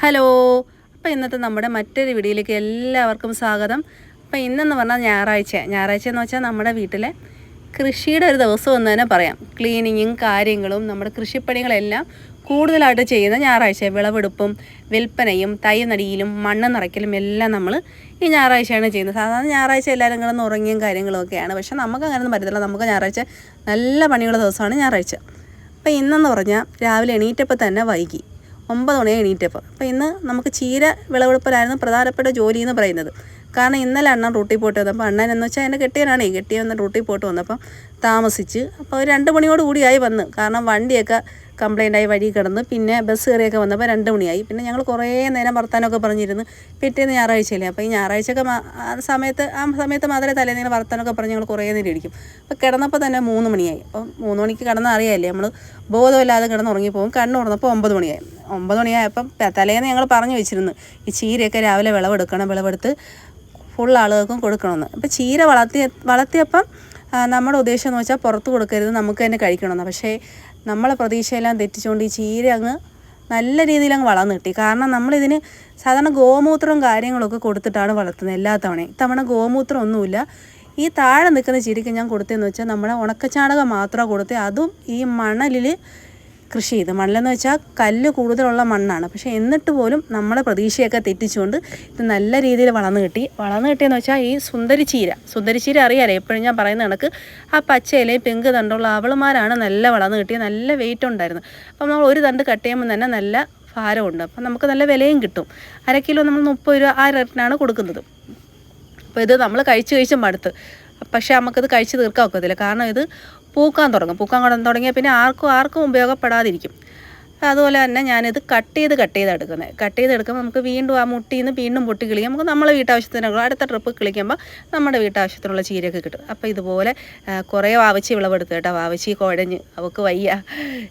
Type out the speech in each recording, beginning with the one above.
Hello. അപ്പോൾ ഇന്നത്തെ നമ്മുടെ മറ്റൊരു വീഡിയോയിലേക്ക് എല്ലാവർക്കും സ്വാഗതം. അപ്പോൾ ഇന്നെന്ന് പറഞ്ഞാൽ ഞായറാഴ്ച. ഞായറാഴ്ച എന്ന് വെച്ചാൽ നമ്മുടെ വീട്ടിലെ കൃഷിയുടെ ഒരു ദിവസം എന്ന് തന്നെ പറയാം. ക്ലീനിങ്ങും കാര്യങ്ങളും നമ്മുടെ കൃഷിപ്പണികളെല്ലാം കൂടുതലായിട്ട് ചെയ്യുന്ന ഞായറാഴ്ച. വിളവെടുപ്പും വിൽപ്പനയും തൈ നടിയിലും മണ്ണ് നിറയ്ക്കലും എല്ലാം നമ്മൾ ഈ ഞായറാഴ്ചയാണ് ചെയ്യുന്നത്. സാധാരണ ഞായറാഴ്ച എല്ലാവരും കിടന്ന് ഉറങ്ങിയും കാര്യങ്ങളും ഒക്കെയാണ്. പക്ഷേ നമുക്ക് അങ്ങനെയൊന്നും പറ്റത്തില്ല. നമുക്ക് ഞായറാഴ്ച നല്ല പണിയുള്ള ദിവസമാണ് ഞായറാഴ്ച. അപ്പോൾ ഇന്നെന്ന് പറഞ്ഞാൽ രാവിലെ എണീറ്റപ്പോൾ തന്നെ വൈകി. ഒമ്പത് മണിയായി എണീറ്റപ്പോൾ അപ്പോൾ ഇന്ന് നമുക്ക് ചീര വിളവെടുപ്പിലായിരുന്നു പ്രധാനപ്പെട്ട ജോലി എന്ന് പറയുന്നത്. കാരണം ഇന്നലെ അണ്ണൻ റൂട്ടിൽ പോയിട്ട് വന്നപ്പോൾ അണ്ണൻ എന്ന് വെച്ചാൽ എന്റെ കെട്ടിയനാണേ കെട്ടിയ വന്ന് റൂട്ടിൽ പോയിട്ട് വന്നപ്പം താമസിച്ച് അപ്പോൾ രണ്ട് മണിയോട് കൂടിയായി വന്ന്. കാരണം വണ്ടിയൊക്കെ കംപ്ലൈന്റ് ആയി വഴി കിടന്ന് പിന്നെ ബസ് കയറിയൊക്കെ വന്നപ്പോൾ രണ്ട് മണിയായി. പിന്നെ ഞങ്ങൾ കുറേ നേരം വർത്താനമൊക്കെ പറഞ്ഞിരുന്നു. പിറ്റേന്ന് ഞായറാഴ്ചയല്ലേ? അപ്പോൾ ഈ ഞായറാഴ്ചയൊക്കെ ആ സമയത്ത് ആ സമയത്ത് മാത്രമേ തലേന്ന് ഇങ്ങനെ വർത്താനമൊക്കെ പറഞ്ഞ് ഞങ്ങൾ കുറേ നേരം ഇരിക്കും. അപ്പോൾ കിടന്നപ്പോൾ തന്നെ മൂന്ന് മണിയായി. അപ്പോൾ മൂന്ന് മണിക്ക് കിടന്ന് അറിയാമല്ലേ നമ്മൾ ബോധമില്ലാതെ കിടന്ന് ഉറങ്ങിപ്പോകും കണ്ണു തുറന്നപ്പോൾ ഒമ്പത് മണിയായി. ഒമ്പത് മണിയായപ്പം തലേന്ന് ഞങ്ങൾ പറഞ്ഞു വെച്ചിരുന്നു ഈ ചീരയൊക്കെ രാവിലെ വിളവെടുക്കണം വിളവെടുത്ത് ഫുൾ ആളുകൾക്കും കൊടുക്കണമെന്ന്. അപ്പോൾ ചീര വളർത്തിയ വളർത്തിയപ്പം നമ്മുടെ ഉദ്ദേശം എന്ന് വെച്ചാൽ പുറത്ത് കൊടുക്കരുത് നമുക്ക് തന്നെ കഴിക്കണമെന്ന്. പക്ഷേ നമ്മളെ പ്രതീക്ഷയെല്ലാം തെറ്റിച്ചുകൊണ്ട് ഈ ചീര അങ്ങ് നല്ല രീതിയിൽ അങ്ങ് വളർന്നു കിട്ടി. കാരണം നമ്മളിതിന് സാധാരണ ഗോമൂത്രവും കാര്യങ്ങളൊക്കെ കൊടുത്തിട്ടാണ് വളർത്തുന്നത് എല്ലാ തവണയും. ഇത്തവണ ഗോമൂത്രം ഒന്നുമില്ല. ഈ താഴെ നിൽക്കുന്ന ചിരിക്ക് ഞാൻ കൊടുത്തതെന്ന് വെച്ചാൽ നമ്മുടെ ഉണക്കച്ചാണകം മാത്രമാണ് കൊടുത്തത്. അതും ഈ മണലിൽ കൃഷി ചെയ്ത്. മണ്ണിലെന്ന് വെച്ചാൽ കല്ല് കൂടുതലുള്ള മണ്ണാണ്. പക്ഷേ എന്നിട്ട് പോലും നമ്മളെ പ്രതീക്ഷയൊക്കെ തെറ്റിച്ചുകൊണ്ട് ഇത് നല്ല രീതിയിൽ വളർന്നു കിട്ടി. വളർന്നു കിട്ടിയെന്ന് വെച്ചാൽ ഈ സുന്ദരി ചീര. സുന്ദരി ചീര അറിയാലേ? എപ്പോഴും ഞാൻ പറയുന്ന കണക്ക് ആ പച്ചയിലയും പിങ്ക് തണ്ടുള്ള അവളുമാരാണ് നല്ല വളർന്നു കിട്ടിയത്. നല്ല വെയിറ്റ് ഉണ്ടായിരുന്നു. അപ്പം നമ്മൾ ഒരു തണ്ട് കട്ട് ചെയ്യുമ്പോൾ തന്നെ നല്ല ഭാരമുണ്ട്. അപ്പം നമുക്ക് നല്ല വിലയും കിട്ടും. അര കിലോ നമ്മൾ മുപ്പത് രൂപ ആ റേറ്റിനാണ് കൊടുക്കുന്നത്. അപ്പോൾ ഇത് നമ്മൾ കഴിച്ച് കഴിച്ച് മടുത്ത്. പക്ഷേ നമുക്കത് കഴിച്ച് തീർക്കാൻ ഒക്കത്തില്ല. കാരണം ഇത് പൂക്കാൻ തുടങ്ങും. പൂക്കാൻ തുടങ്ങിയാൽ പിന്നെ ആർക്കും ആർക്കും ഉപയോഗപ്പെടാതിരിക്കും. അതുപോലെ തന്നെ ഞാനിത് കട്ട് ചെയ്ത് കട്ട് ചെയ്ത് എടുക്കുന്നത് കട്ട് ചെയ്ത് എടുക്കുമ്പോൾ നമുക്ക് വീണ്ടും ആ മുട്ടിയിൽ നിന്ന് വീണ്ടും പൊട്ടി കിളിക്കാം. നമുക്ക് നമ്മളെ വീട്ടാവശ്യത്തിനുള്ള അടുത്ത ട്രിപ്പ് കിളിക്കുമ്പോൾ നമ്മുടെ വീട്ടാവശ്യത്തിനുള്ള ചീരയൊക്കെ കിട്ടും. അപ്പോൾ ഇതുപോലെ കുറേ വാവച്ചി വിളവെടുത്തു കേട്ടോ. വാവച്ചി കുഴഞ്ഞ് അവൾക്ക് വയ്യ.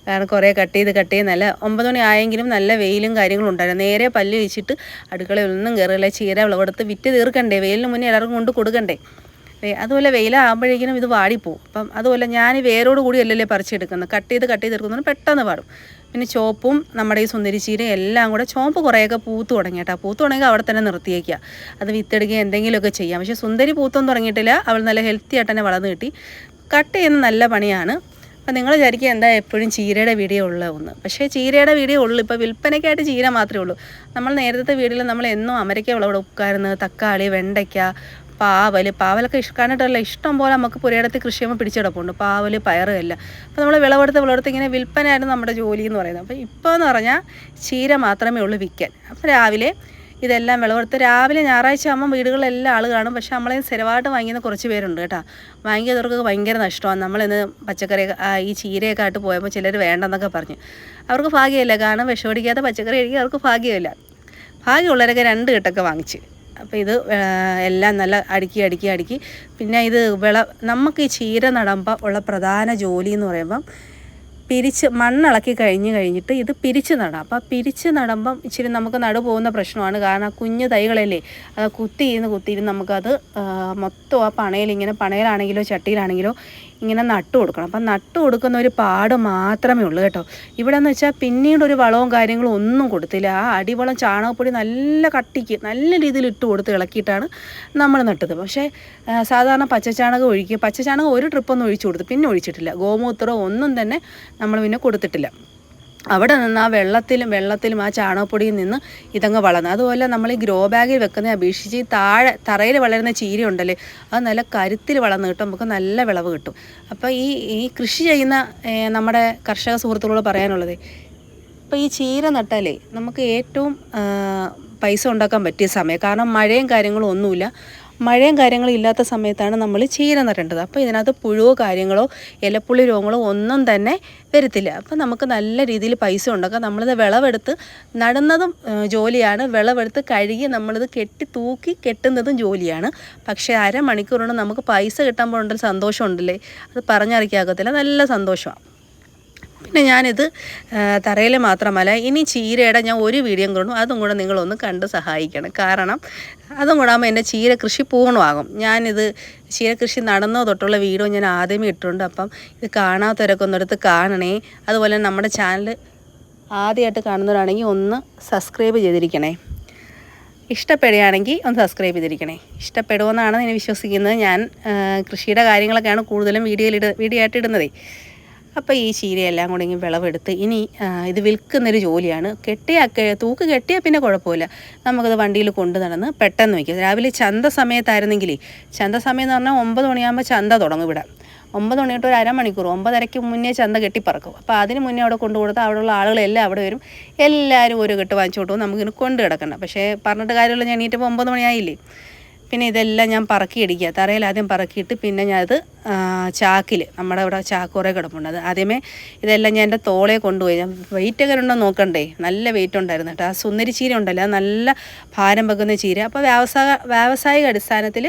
കാരണം കുറേ കട്ട് ചെയ്ത് കട്ട് ചെയ്ത് നല്ല ഒമ്പത് മണി ആയെങ്കിലും നല്ല വെയിലും കാര്യങ്ങളും ഉണ്ടായിരുന്നു. നേരെ പല്ല് വെച്ചിട്ട് അടുക്കളയിൽ ഒന്നും കയറില്ല ചീര വിളവെടുത്ത് വിറ്റ് തീർക്കണ്ടേ? വെയിലിന് മുന്നേ എല്ലാവർക്കും കൊണ്ട് കൊടുക്കണ്ടേ? അതുപോലെ വെയിലാകുമ്പോഴേക്കിനും ഇത് വാടിപ്പോവും. അപ്പം അതുപോലെ ഞാൻ വേരോട് കൂടി അല്ലല്ലേ പറിച്ചെടുക്കുന്നത്. കട്ട് ചെയ്ത് കട്ട് ചെയ്തെടുക്കുന്നത് പെട്ടെന്ന് വാടും. പിന്നെ ചോപ്പും നമ്മുടെ ഈ സുന്ദരിച്ചീരയും എല്ലാം കൂടെ ചോപ്പ് കുറേയൊക്കെ പൂത്ത് തുടങ്ങി കേട്ടോ. പൂത്ത് തുടങ്ങി അവിടെ തന്നെ നിർത്തിയേക്കുക. അത് വിത്തെടുക്കുക എന്തെങ്കിലുമൊക്കെ ചെയ്യാം. പക്ഷേ സുന്ദരി പൂത്തൊന്നും തുടങ്ങിയിട്ടില്ല. അവൾ നല്ല ഹെൽത്തി ആയിട്ട് തന്നെ വളർന്നു കിട്ടി. കട്ട് ചെയ്യുന്ന നല്ല പണിയാണ്. അപ്പം നിങ്ങൾ വിചാരിക്കുക എന്താ എപ്പോഴും ചീരയുടെ വീഡിയോ ഉള്ള ഒന്ന് പക്ഷേ ചീരയുടെ വീഡിയോ ഉള്ളൂ. ഇപ്പോൾ വിൽപ്പനയ്ക്കായിട്ട് ചീര മാത്രമേ ഉള്ളൂ. നമ്മൾ നേരത്തെ വീഡിയോയിൽ നമ്മൾ എന്നും അമരയ്ക്ക വിളവെടുക്കായിരുന്നു തക്കാളി വെണ്ടയ്ക്ക പാവൽ പാവലൊക്കെ ഇഷ്ട കണ്ടിട്ടല്ല ഇഷ്ടം പോലെ നമുക്ക് പുരയിടത്ത് കൃഷി ചെയ്യുമ്പോൾ പിടിച്ചെടുപ്പുണ്ട് പാവൽ പയറും എല്ലാം. അപ്പോൾ നമ്മൾ വിളവെടുത്ത് വിളവെടുത്ത് ഇങ്ങനെ വിൽപ്പനയായിരുന്നു നമ്മുടെ ജോലി എന്ന് പറയുന്നത്. അപ്പോൾ ഇപ്പോൾ എന്ന് പറഞ്ഞാൽ ചീര മാത്രമേ ഉള്ളൂ വിൽക്കാൻ അപ്പോൾ രാവിലെ ഇതെല്ലാം വിളവെടുത്ത് രാവിലെ ഞായറാഴ്ച ആകുമ്പോൾ വീടുകളിലെല്ലാം ആൾ കാണും. പക്ഷേ നമ്മളെ സ്ഥിരമായിട്ട് വാങ്ങിക്കുന്ന കുറച്ച് പേരുണ്ട് കേട്ടോ. വാങ്ങിയവർക്ക് ഭയങ്കര നഷ്ടമാണ്. നമ്മളിന്ന് പച്ചക്കറി ഈ ചീരയൊക്കെ ആയിട്ട് പോയപ്പോൾ ചിലർ വേണ്ടെന്നൊക്കെ പറഞ്ഞു. അവർക്ക് ഭാഗ്യമില്ല. കാരണം വിഷമടിക്കാത്ത പച്ചക്കറി കഴിക്കുക അവർക്ക് ഭാഗ്യമില്ല. ഭാഗ്യമുള്ളവരൊക്കെ രണ്ട് കെട്ടൊക്കെ വാങ്ങിച്ച്. അപ്പോൾ ഇത് എല്ലാം നല്ല അടുക്കി അടുക്കി അടുക്കി. പിന്നെ ഇത് വിള നമുക്ക് ഈ ചീര നടുമ്പോൾ ഉള്ള പ്രധാന ജോലി എന്ന് പറയുമ്പം പിരിച്ച് മണ്ണിളക്കി കഴിഞ്ഞ് കഴിഞ്ഞിട്ട് ഇത് പിരിച്ച് നടാം. അപ്പോൾ പിരിച്ച് നടുമ്പം ഇച്ചിരി നമുക്ക് നടു പോകുന്ന പ്രശ്നമാണ്. കാരണം കുഞ്ഞു തൈകളല്ലേ അത് കുത്തിയിരുന്ന് കുത്തിയിരുന്ന് നമുക്കത് മൊത്തം ആ പണയിൽ ഇങ്ങനെ പണയിലാണെങ്കിലോ ചട്ടിയിലാണെങ്കിലോ ഇങ്ങനെ നട്ടു കൊടുക്കണം. അപ്പം നട്ടു കൊടുക്കുന്ന ഒരു പാട് മാത്രമേ ഉള്ളൂ കേട്ടോ. ഇവിടെ എന്ന് വെച്ചാൽ പിന്നീട് ഒരു വളവും കാര്യങ്ങളും ഒന്നും കൊടുത്തില്ല. ആ അടിവളം ചാണകപ്പൊടി നല്ല കട്ടിക്ക് നല്ല രീതിയിൽ ഇട്ട് കൊടുത്ത് ഇളക്കിയിട്ടാണ് നമ്മൾ നട്ടത്. പക്ഷേ സാധാരണ പച്ചച്ചാണകം ഒഴിക്കുക പച്ചച്ചാണകം ഒരു ട്രിപ്പൊന്നും ഒഴിച്ചു കൊടുത്തു പിന്നെ ഒഴിച്ചിട്ടില്ല. ഗോമൂത്രം ഒന്നും തന്നെ നമ്മൾ പിന്നെ കൊടുത്തിട്ടില്ല. അവിടെ നിന്ന് ആ വെള്ളത്തിലും വെള്ളത്തിലും ആ ചാണകപ്പൊടിയിൽ നിന്ന് ഇതങ്ങ് വളർന്നു. അതുപോലെ നമ്മൾ ഈ ഗ്രോ ബാഗിൽ വെക്കുന്ന അപേക്ഷിച്ച് ഈ താഴെ തറയിൽ വളരുന്ന ചീര ഉണ്ടല്ലേ അത് നല്ല കരുത്തിൽ വളർന്ന് കിട്ടും നമുക്ക് നല്ല വിളവ് കിട്ടും. അപ്പോൾ ഈ ഈ കൃഷി ചെയ്യുന്ന നമ്മുടെ കർഷക സുഹൃത്തുക്കളോട് പറയാനുള്ളത് ഇപ്പോൾ ഈ ചീര നട്ടാലേ നമുക്ക് ഏറ്റവും പൈസ ഉണ്ടാക്കാൻ പറ്റിയ സമയം. കാരണം മഴയും കാര്യങ്ങളും ഒന്നുമില്ല. മഴയും കാര്യങ്ങളും ഇല്ലാത്ത സമയത്താണ് നമ്മൾ ചീര നടേണ്ടത്. അപ്പോൾ ഇതിനകത്ത് പുഴുവോ കാര്യങ്ങളോ ഇലപ്പുള്ളി രോഗങ്ങളോ ഒന്നും തന്നെ വരത്തില്ല. അപ്പോൾ നമുക്ക് നല്ല രീതിയിൽ പൈസ ഉണ്ടാക്കാം നമ്മളിത് വിളവെടുത്ത് നടന്നതും ജോലിയാണ്. വിളവെടുത്ത് കഴുകി നമ്മളിത് കെട്ടി തൂക്കി കെട്ടുന്നതും ജോലിയാണ്. പക്ഷേ അരമണിക്കൂർ നമുക്ക് പൈസ കിട്ടാൻ പോകേണ്ട സന്തോഷം ഉണ്ടല്ലേ അത് പറഞ്ഞറിയിക്കാകത്തില്ല. നല്ല സന്തോഷമാണ്. പിന്നെ ഞാനിത് തറയിൽ മാത്രമല്ല ഇനി ചീരയുടെ ഞാൻ ഒരു വീഡിയോ കൊണ്ടും അതും കൂടെ നിങ്ങളൊന്ന് കണ്ട് സഹായിക്കണം. കാരണം അതും കൂടെ ആകുമ്പോൾ എന്റെ ചീര കൃഷി പൂർണമാകും. ഞാനിത് ചീര കൃഷി നടന്നോ തൊട്ടുള്ള വീഡിയോ ഞാൻ ആദ്യമേ ഇട്ടിട്ടുണ്ട്. അപ്പം ഇത് കാണാത്തവരൊക്കെ ഒന്നെടുത്ത് കാണണേ. അതുപോലെ നമ്മുടെ ചാനൽ ആദ്യമായിട്ട് കാണുന്നവരാണെങ്കിൽ ഒന്ന് സബ്സ്ക്രൈബ് ചെയ്തിരിക്കണേ. ഇഷ്ടപ്പെടുകയാണെങ്കിൽ ഒന്ന് സബ്സ്ക്രൈബ് ചെയ്തിരിക്കണേ. ഇഷ്ടപ്പെടുമെന്നാണ് ഞാൻ വിശ്വസിക്കുന്നത്. ഞാൻ കൃഷിയുടെ കാര്യങ്ങളൊക്കെയാണ് കൂടുതലും വീഡിയോയിൽ ഇട വീഡിയോ ആയിട്ട് ഇടുന്നതേ. അപ്പോൾ ഈ ചീരയെല്ലാം കൂടെ ഇങ്ങനെ വിളവെടുത്ത് ഇനി ഇത് വിൽക്കുന്നൊരു ജോലിയാണ്. കെട്ടിയാൽ തൂക്ക് കെട്ടിയാൽ പിന്നെ കുഴപ്പമില്ല. നമുക്കത് വണ്ടിയിൽ കൊണ്ടു നടന്ന് പെട്ടെന്ന് വയ്ക്കാം. രാവിലെ ചന്ത സമയത്തായിരുന്നെങ്കിലേ ചന്ത സമയം എന്ന് പറഞ്ഞാൽ ഒമ്പത് മണിയാകുമ്പോൾ ചന്ത തുടങ്ങും ഇവിടെ. ഒമ്പത് മണി തൊട്ട് ഒരു അരമണിക്കൂർ ഒമ്പതരയ്ക്ക് മുന്നേ ചന്ത കെട്ടിപ്പറക്കും. അപ്പോൾ അതിന് മുന്നേ അവിടെ കൊണ്ടു കൊടുത്താൽ അവിടെയുള്ള ആളുകളെല്ലാം അവിടെ വരും. എല്ലാവരും ഒരു കെട്ട് വാങ്ങിച്ചു പോകും. നമുക്കിങ്ങനെ കൊണ്ട് കിടക്കണം പക്ഷേ പറഞ്ഞിട്ട് കാര്യമുള്ള ഞാൻ എണീറ്റപ്പോൾ ഒമ്പത് മണിയായില്ലേ? പിന്നെ ഇതെല്ലാം ഞാൻ പറക്കിയിടിക്കുക തറയിൽ ആദ്യം പറക്കിയിട്ട് പിന്നെ ഞാൻ അത് ചാക്കിൽ നമ്മുടെ ഇവിടെ ചാക്ക് കുറേ കിടപ്പുണ്ട്. അത് ആദ്യമേ ഇതെല്ലാം ഞാൻ എന്റെ തോളെ കൊണ്ടുപോയി. ഞാൻ വെയിറ്റ് എങ്ങനെ ഉണ്ടോ നോക്കണ്ടേ? നല്ല വെയിറ്റ് ഉണ്ടായിരുന്നു കേട്ടോ. ആ സുന്ദരി ചീര ഉണ്ടല്ലോ നല്ല ഭാരം വെക്കുന്ന ചീര. അപ്പോൾ വ്യാവസായ വ്യാവസായിക അടിസ്ഥാനത്തിൽ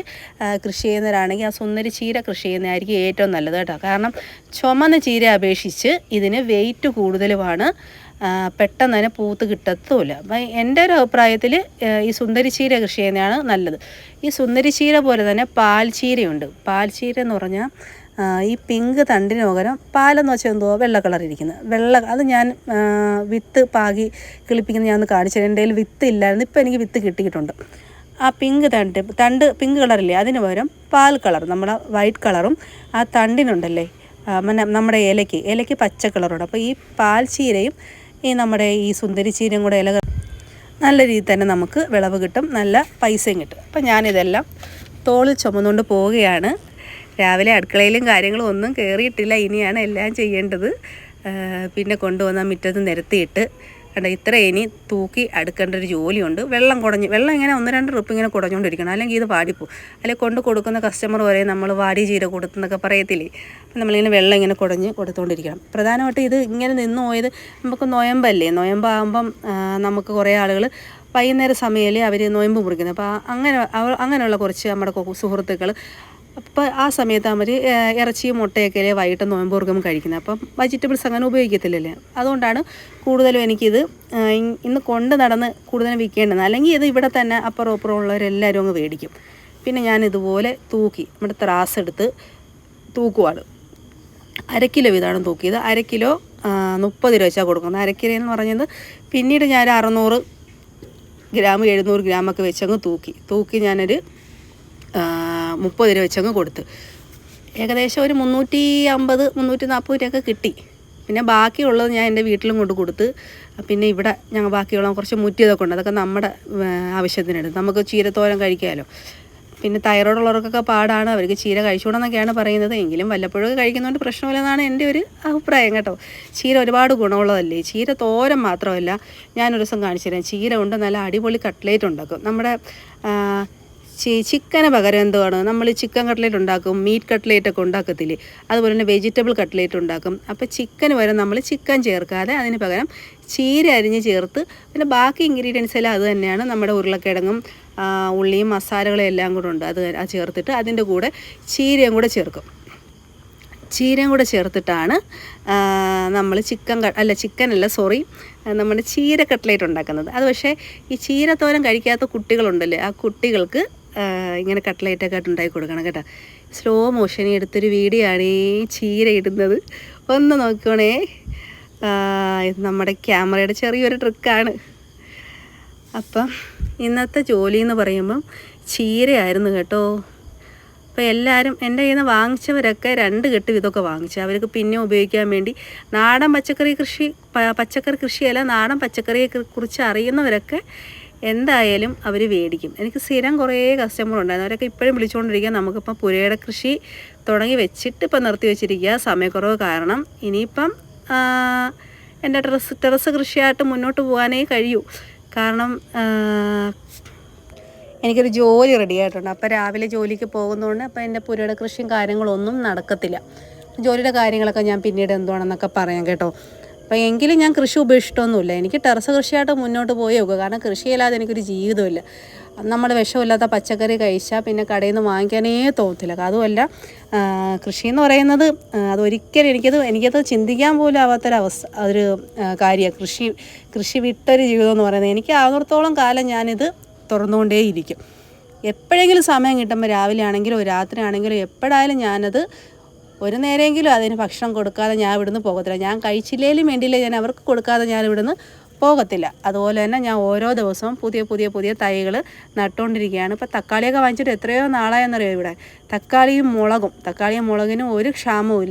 കൃഷി ചെയ്യുന്നവരാണെങ്കിൽ ആ സുന്ദരി ചീര കൃഷി ചെയ്യുന്നതായിരിക്കും ഏറ്റവും നല്ലത് കേട്ടോ. കാരണം ചുമന്ന ചീര അപേക്ഷിച്ച് ഇതിന് വെയിറ്റ് കൂടുതലുമാണ്. പെട്ടെന്ന് തന്നെ പൂത്ത് കിട്ടത്തുമില്ല. അപ്പം എന്റെ ഒരു അഭിപ്രായത്തിൽ ഈ സുന്ദരിച്ചീര കൃഷി ചെയ്യുന്നതാണ് നല്ലത്. ഈ സുന്ദരിച്ചീര പോലെ തന്നെ പാൽച്ചീരയുണ്ട്. പാൽച്ചീര എന്ന് പറഞ്ഞാൽ ഈ പിങ്ക് തണ്ടിന് പകരം പാലെന്ന് വെച്ചാൽ എന്തോ വെള്ള കളറിരിക്കുന്നത് വെള്ള അത് ഞാൻ വിത്ത് പാകി കിളിപ്പിക്കുന്നത് ഞാൻ ഒന്ന് കാണിച്ചു തരാം. എന്റെ കയ്യിൽ വിത്ത് ഇല്ലായിരുന്നു. ഇപ്പോൾ എനിക്ക് വിത്ത് കിട്ടിയിട്ടുണ്ട്. ആ പിങ്ക് തണ്ട് തണ്ട് പിങ്ക് കളറില്ലേ? അതിന് പകരം പാൽ കളർ നമ്മുടെ വൈറ്റ് കളറും ആ തണ്ടിനുണ്ടല്ലേ? നമ്മുടെ ഇലയ്ക്ക് ഇലയ്ക്ക് പച്ച കളറുണ്ട് അപ്പോൾ ഈ പാൽ ചീരയും ഈ നമ്മുടെ ഈ സുന്ദരി ചീരയും കൂടെ ഇല നല്ല രീതിയിൽ തന്നെ നമുക്ക് വിളവ് കിട്ടും നല്ല പൈസയും കിട്ടും. അപ്പം ഞാനിതെല്ലാം തോളിൽ ചുമന്നുകൊണ്ട് പോവുകയാണ്. രാവിലെ അടുക്കളയിലും കാര്യങ്ങളും ഒന്നും കയറിയിട്ടില്ല ഇനിയാണ് എല്ലാം ചെയ്യേണ്ടത്. പിന്നെ കൊണ്ടുവന്ന മുറ്റത്ത് നിരത്തിയിട്ട് കണ്ട ഇത്ര ഇനി തൂക്കി അടുക്കേണ്ട ഒരു ജോലിയുണ്ട്. വെള്ളം കുടഞ്ഞ് വെള്ളം ഇങ്ങനെ ഒന്ന് രണ്ട് ട്രിപ്പ് ഇങ്ങനെ കുടഞ്ഞുകൊണ്ടിരിക്കണം. അല്ലെങ്കിൽ ഇത് വാടിപ്പോവും അല്ലെങ്കിൽ കൊണ്ട് കൊടുക്കുന്ന കസ്റ്റമർ വരെ നമ്മൾ വാടി ചീര കൊടുത്തെന്നൊക്കെ പറയത്തില്ലേ? അപ്പം നമ്മളിങ്ങനെ വെള്ളം ഇങ്ങനെ കുടഞ്ഞ് കൊടുത്തുകൊണ്ടിരിക്കണം പ്രധാനമായിട്ട് ഇത് ഇങ്ങനെ നിന്ന് പോയത് നമുക്ക് നൊയമ്പല്ലേ? നൊയമ്പാകുമ്പം നമുക്ക് കുറേ ആളുകൾ വൈകുന്നേര സമയത്തിൽ അവർ നൊയമ്പ് മുറിക്കുന്നത്. അപ്പോൾ അങ്ങനെ അങ്ങനെയുള്ള കുറച്ച് നമ്മുടെ സുഹൃത്തുക്കൾ അപ്പോൾ ആ സമയത്ത് അവർ ഇറച്ചിയും മുട്ടയൊക്കെ അല്ലേ വൈകിട്ട് നോയമ്പ് കൊടുക്കുമ്പോൾ കഴിക്കുന്നത്. അപ്പം വെജിറ്റബിൾസ് അങ്ങനെ ഉപയോഗിക്കത്തില്ലല്ലേ? അതുകൊണ്ടാണ് കൂടുതലും എനിക്കിത് ഇന്ന് കൊണ്ട് നടന്ന് കൂടുതലും വിൽക്കേണ്ടത്. അല്ലെങ്കിൽ ഇത് ഇവിടെ തന്നെ അപ്പുറം അപ്പുറം ഉള്ളവരെല്ലാവരും അങ്ങ് മേടിക്കും. പിന്നെ ഞാൻ ഇതുപോലെ തൂക്കി നമ്മുടെ ത്രാസ് എടുത്ത് തൂക്കുവാണ്. അര കിലോ ഇതാണ് തൂക്കിയത്. അര കിലോ മുപ്പത് രൂപ വെച്ചാൽ കൊടുക്കുന്നത്. അര കിലോ എന്ന് പറഞ്ഞത് പിന്നീട് ഞാൻ അറുന്നൂറ് ഗ്രാം എഴുന്നൂറ് ഗ്രാമൊക്കെ വെച്ചങ്ങ് തൂക്കി. തൂക്കി ഞാനൊരു മുപ്പത് രൂപ വെച്ചങ്ങ് കൊടുത്ത്. ഏകദേശം ഒരു മുന്നൂറ്റി അമ്പത് മുന്നൂറ്റി നാൽപ്പത് രൂപയൊക്കെ കിട്ടി. പിന്നെ ബാക്കിയുള്ളത് ഞാൻ എന്റെ വീട്ടിലും കൊണ്ട് കൊടുത്ത് പിന്നെ ഇവിടെ ഞങ്ങൾ ബാക്കിയുള്ള കുറച്ച് മുറ്റിയതൊക്കെ ഉണ്ട്. അതൊക്കെ നമ്മുടെ ആവശ്യത്തിനെടുത്ത് നമുക്ക് ചീരത്തോരം കഴിക്കാമല്ലോ പിന്നെ തൈറോയ്ഡ് ഉള്ളവർക്കൊക്കെ പാടാണ്. അവർക്ക് ചീര കഴിച്ചുകൂടെന്നൊക്കെയാണ് പറയുന്നത്. എങ്കിലും വല്ലപ്പോഴും കഴിക്കുന്നതുകൊണ്ട് പ്രശ്നമില്ലെന്നാണ് എന്റെ ഒരു അഭിപ്രായം കേട്ടോ. ചീര ഒരുപാട് ഗുണമുള്ളതല്ലേ? ചീര തോരം മാത്രമല്ല ഞാനൊരു ദിവസം കാണിച്ചു തരാം ചീര കൊണ്ട് നല്ല അടിപൊളി കട്ട്ലേറ്റ് ഉണ്ടാക്കും. നമ്മുടെ ചിക്കന് പകരം എന്തുവാണ്? നമ്മൾ ചിക്കൻ കട്ട്ലേറ്റ് ഉണ്ടാക്കും മീറ്റ് കട്ട്ലേറ്റ് ഒക്കെ ഉണ്ടാക്കത്തില്ലേ? അതുപോലെ തന്നെ വെജിറ്റബിൾ കട്ട്ലേറ്റ് ഉണ്ടാക്കും. അപ്പോൾ ചിക്കന് പകരം നമ്മൾ ചിക്കൻ ചേർക്കാതെ അതിന് പകരം ചീര അരിഞ്ഞ് ചേർത്ത് പിന്നെ ബാക്കി ഇൻഗ്രീഡിയൻസ് എല്ലാം അത് തന്നെയാണ്. നമ്മുടെ ഉരുളക്കിഴങ്ങും ഉള്ളിയും മസാലകളും എല്ലാം കൂടെ ഉണ്ട്. അത് ചേർത്തിട്ട് അതിന്റെ കൂടെ ചീരയും കൂടെ ചേർക്കും. ചീരയും കൂടെ ചേർത്തിട്ടാണ് നമ്മൾ ചിക്കൻ അല്ല ചിക്കൻ അല്ല സോറി നമ്മുടെ ചീര കട്ട്ലേറ്റ് ഉണ്ടാക്കുന്നത്. അത് പക്ഷേ ഈ ചീരത്തോരൻ കഴിക്കാത്ത കുട്ടികളുണ്ടല്ലേ ആ കുട്ടികൾക്ക് ഇങ്ങനെ കട്ട്ലേറ്റൊക്കെ ഉണ്ടാക്കി കൊടുക്കണം കേട്ടോ. സ്ലോ മോഷൻ എടുത്തൊരു വീഡിയോ ആണ് ഈ ചീര ഇടുന്നത്. ഒന്ന് നോക്കണേ ഇത് നമ്മുടെ ക്യാമറയുടെ ചെറിയൊരു ട്രിക്കാണ് അപ്പം ഇന്നത്തെ ജോലി എന്ന് പറയുമ്പം ചീരയായിരുന്നു കേട്ടോ. അപ്പോൾ എല്ലാവരും എന്റെ കയ്യിൽ നിന്ന് വാങ്ങിച്ചവരൊക്കെ രണ്ട് കെട്ട് ഇതൊക്കെ വാങ്ങിച്ചു. അവർക്ക് പിന്നെ ഉപയോഗിക്കാൻ വേണ്ടി നാടൻ പച്ചക്കറി കൃഷി പച്ചക്കറി കൃഷിയല്ല നാടൻ പച്ചക്കറിയെ കുറിച്ച് അറിയുന്നവരൊക്കെ എന്തായാലും അവർ മേടിക്കും എനിക്ക് സ്ഥിരം കുറേ കസ്റ്റമർ ഉണ്ടായിരുന്നു. അവരൊക്കെ ഇപ്പോഴും വിളിച്ചുകൊണ്ടിരിക്കുക നമുക്കിപ്പം പുരയുടെ കൃഷി തുടങ്ങി വെച്ചിട്ട് ഇപ്പം നിർത്തി വെച്ചിരിക്കുക. സമയക്കുറവ് കാരണം ഇനിയിപ്പം എന്റെ ടെറസ് ടെറസ് കൃഷിയായിട്ട് മുന്നോട്ട് പോകാനേ കഴിയൂ. കാരണം എനിക്കൊരു ജോലി റെഡി ആയിട്ടുണ്ട്. അപ്പോൾ രാവിലെ ജോലിക്ക് പോകുന്നതുകൊണ്ട് അപ്പോൾ എന്റെ പുരയുടെ കൃഷിയും കാര്യങ്ങളൊന്നും നടക്കത്തില്ല. ജോലിയുടെ കാര്യങ്ങളൊക്കെ ഞാൻ പിന്നീട് എന്തുവാണെന്നൊക്കെ പറയാം കേട്ടോ. അപ്പോൾ എങ്കിലും ഞാൻ കൃഷി ഉപേക്ഷിച്ചിട്ടൊന്നുമില്ല. എനിക്ക് ടെറസ് കൃഷിയായിട്ട് മുന്നോട്ട് പോയേ നോക്കുക കാരണം കൃഷിയില്ലാതെ എനിക്കൊരു ജീവിതമില്ല നമ്മൾ വിഷമില്ലാത്ത പച്ചക്കറി കഴിച്ചാൽ പിന്നെ കടയിൽ നിന്ന് വാങ്ങിക്കാനേ തോന്നത്തില്ല. അതുമല്ല കൃഷി എന്ന് പറയുന്നത് അതൊരിക്കലും എനിക്കത് എനിക്കത് ചിന്തിക്കാൻ പോലും ആവാത്തൊരവസ്ഥ അതൊരു കാര്യമാണ്. കൃഷി കൃഷി വിട്ടൊരു ജീവിതം എന്ന് പറയുന്നത്. എനിക്ക് ആവുന്നിടത്തോളം കാലം ഞാനിത് തുറന്നുകൊണ്ടേയിരിക്കും. എപ്പോഴെങ്കിലും സമയം കിട്ടുമ്പോൾ രാവിലെ ആണെങ്കിലും രാത്രി ആണെങ്കിലും എപ്പോഴായാലും ഞാനത് ഒരു നേരമെങ്കിലും അതിന് ഭക്ഷണം കൊടുക്കാതെ ഞാൻ ഇവിടുന്ന് പോകത്തില്ല. ഞാൻ കഴിച്ചില്ലേലും വേണ്ടിയില്ല ഞാൻ അവർക്ക് കൊടുക്കാതെ ഞാൻ ഇവിടുന്ന് പോകത്തില്ല. അതുപോലെ തന്നെ ഞാൻ ഓരോ ദിവസവും പുതിയ പുതിയ പുതിയ തൈകൾ നട്ടുകൊണ്ടിരിക്കുകയാണ്. ഇപ്പോൾ തക്കാളിയൊക്കെ വാങ്ങിച്ചിട്ട് എത്രയോ നാളായെന്നറിയോ ഇവിടെ? തക്കാളിയും മുളകും. തക്കാളിയും മുളകിനും ഒരു ക്ഷാമവും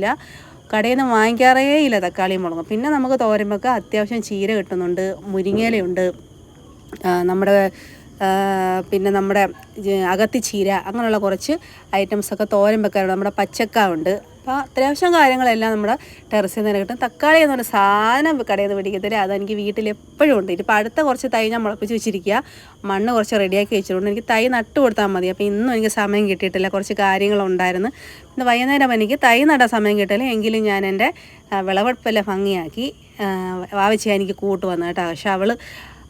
കടയിൽ നിന്ന് വാങ്ങിക്കാറേ ഇല്ല തക്കാളിയും മുളകും. പിന്നെ നമുക്ക് തോരമ്പൊക്കെ അത്യാവശ്യം ചീര കിട്ടുന്നുണ്ട് മുരിങ്ങയിലുണ്ട് നമ്മുടെ പിന്നെ നമ്മുടെ അകത്തി ചീര അങ്ങനെയുള്ള കുറച്ച് ഐറ്റംസൊക്കെ തോരൻ നമ്മുടെ പച്ചക്ക ഉണ്ട് അപ്പോൾ അത്യാവശ്യം കാര്യങ്ങളെല്ലാം നമ്മുടെ ടെറസിൽ നിന്ന് കിട്ടും തക്കാളി എന്ന് പറഞ്ഞ സാധനം കടയിൽ നിന്ന് പിടിക്കത്തില്ല അതെനിക്ക് വീട്ടിൽ എപ്പോഴും ഉണ്ട്. ഇപ്പോൾ അടുത്ത കുറച്ച് തൈ ഞാൻ മുളപ്പിച്ച് വെച്ചിരിക്കുക മണ്ണ് കുറച്ച് റെഡിയാക്കി വെച്ചിട്ടുണ്ട്. എനിക്ക് തൈ നട്ട് കൊടുത്താൽ മതി. അപ്പോൾ ഇന്നും എനിക്ക് സമയം കിട്ടിയിട്ടില്ല. കുറച്ച് കാര്യങ്ങളുണ്ടായിരുന്നു ഇന്ന് വൈകുന്നേരം എനിക്ക് തൈ നടാൻ സമയം കിട്ടില്ല എങ്കിലും ഞാൻ എന്റെ വിളവെടുപ്പെല്ലാം ഭംഗിയാക്കി ആ, വാവച്ചി എനിക്ക് കൂട്ട് വന്നു കേട്ടോ. പക്ഷെ അവൾ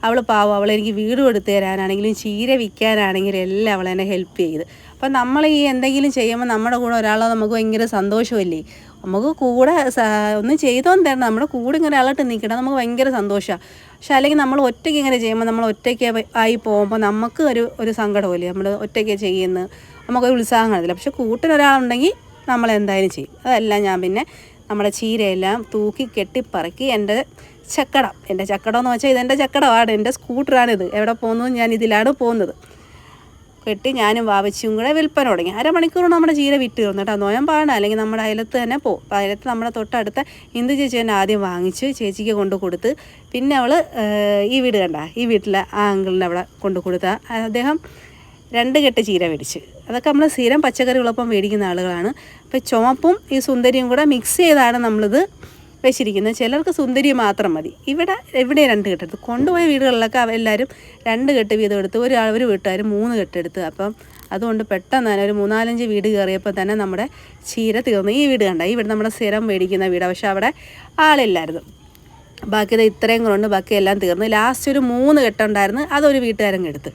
അവൾ പാവം. അവളെനിക്ക് വീട് കൊടുത്തു തരാനാണെങ്കിലും ചീര വിൽക്കാനാണെങ്കിലും എല്ലാം അവളെന്നെ ഹെൽപ്പ് ചെയ്ത്. അപ്പം നമ്മൾ ഈ എന്തെങ്കിലും ചെയ്യുമ്പോൾ നമ്മുടെ കൂടെ ഒരാൾ നമുക്ക് ഭയങ്കര സന്തോഷമല്ലേ? നമുക്ക് കൂടെ ഒന്നും ചെയ്തോന്ന് തരണം. നമ്മുടെ കൂടെ ഇങ്ങനെ ഒരാളായിട്ട് നിൽക്കണം നമുക്ക് ഭയങ്കര സന്തോഷമാണ് പക്ഷെ അല്ലെങ്കിൽ നമ്മൾ ഒറ്റയ്ക്ക് ഇങ്ങനെ ചെയ്യുമ്പോൾ നമ്മൾ ഒറ്റയ്ക്ക് ആയി പോകുമ്പോൾ നമുക്ക് ഒരു ഒരു സങ്കടമല്ലേ നമ്മൾ ഒറ്റയ്ക്ക് ചെയ്യുന്ന നമുക്കൊരു ഉത്സാഹം കാണത്തില്ല പക്ഷെ കൂട്ടിനൊരാളുണ്ടെങ്കിൽ നമ്മൾ എന്തായാലും ചെയ്യും. അതെല്ലാം ഞാൻ പിന്നെ നമ്മുടെ ചീരയെല്ലാം തൂക്കി കെട്ടിപ്പറക്കി എന്റെ ചക്കടം. എന്റെ ചക്കടം എന്ന് വെച്ചാൽ ഇതെന്റെ ചക്കടമാണ്. എന്റെ സ്കൂട്ടറാണിത്. എവിടെ പോകുന്നതും ഞാൻ ഇതിലാണ് പോകുന്നത്. കെട്ടി ഞാനും വാവച്ചിയും കൂടെ വിൽപ്പന തുടങ്ങി. അരമണിക്കൂർ നമ്മുടെ ചീര വിറ്റ് തീർന്നു കേട്ടോ. നോയമ്പാണ് അല്ലെങ്കിൽ നമ്മുടെ അയലത്ത് തന്നെ പോകും അപ്പോൾ അയലത്ത് നമ്മുടെ തൊട്ടടുത്ത ഇന്ദു ചേച്ചി തന്നെ ആദ്യം വാങ്ങിച്ചു ചേച്ചിക്ക് കൊണ്ട് കൊടുത്ത് പിന്നെ അവൾ ഈ വീട് കണ്ട. ഈ വീട്ടിലെ ആ അങ്കിളിന്റെ അവിടെ കൊണ്ട് കൊടുത്ത. അദ്ദേഹം രണ്ട് കെട്ട് ചീര മേടിച്ച്. അതൊക്കെ നമ്മൾ സ്ഥിരം പച്ചക്കറികളൊപ്പം മേടിക്കുന്ന ആളുകളാണ്. അപ്പോൾ ചുമപ്പും ഈ സുന്ദരിയും കൂടെ മിക്സ് ചെയ്താണ് നമ്മളിത് വെച്ചിരിക്കുന്നത് ചിലർക്ക് സുന്ദരി മാത്രം മതി. ഇവിടെ ഇവിടെ രണ്ട് കെട്ടെടുത്ത് കൊണ്ടുപോയ വീടുകളിലൊക്കെ എല്ലാവരും രണ്ട് കെട്ട് വീതം എടുത്ത് ഒരു ഒരു വീട്ടുകാർ മൂന്ന് കെട്ടെടുത്ത് അപ്പം അതുകൊണ്ട് പെട്ടെന്ന് തന്നെ ഒരു മൂന്നാലഞ്ച് വീട് കയറിയപ്പോൾ തന്നെ നമ്മുടെ ചീര തീർന്നു. ഈ വീട് കണ്ട ഈ വീട് നമ്മുടെ സ്ഥിരം മേടിക്കുന്ന വീടാണ് പക്ഷെ അവിടെ ആളില്ലായിരുന്നു. ബാക്കി ഇത് ഇത്രയും കൊണ്ട് ബാക്കി എല്ലാം തീർന്നു. ലാസ്റ്റ് ഒരു മൂന്ന് കെട്ടുണ്ടായിരുന്നു അതൊരു വീട്ടുകാരൻ എടുത്ത്.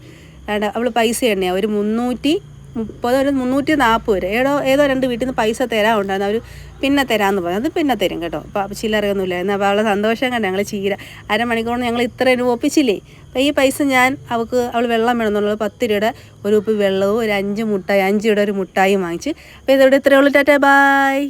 വേണ്ട അവൾ പൈസ എണ്ണയാണ് ഒരു മുന്നൂറ്റി മുപ്പത് ഒരു മുന്നൂറ്റി നാൽപ്പത് വരെ. ഏതോ ഏതോ രണ്ട് വീട്ടിൽ നിന്ന് പൈസ തരാനുണ്ടായിരുന്നു അവർ പിന്നെ തരാമെന്ന് പറഞ്ഞു. അത് പിന്നെ തരും കേട്ടോ. അപ്പോൾ ചില്ലറയൊന്നുമില്ല എന്നാൽ അപ്പോൾ അവളെ സന്തോഷം കണ്ട. ഞങ്ങൾ ചീര അരമണിക്കൂറിന് ഞങ്ങൾ ഇത്ര രൂപ ഒപ്പിച്ചില്ലേ? അപ്പോൾ ഈ പൈസ ഞാൻ അവൾക്ക് അവൾ വെള്ളം വേണമെന്നുള്ളത് പത്ത് രൂപയുടെ ഒരു ഉപ്പ് വെള്ളവും ഒരു അഞ്ച് മുട്ടായി അഞ്ച് രൂപയുടെ ഒരു മുട്ടായും വാങ്ങിച്ച്. അപ്പോൾ ഇതോടെ ഇത്രയേ ഉള്ളൂ. Tata bye.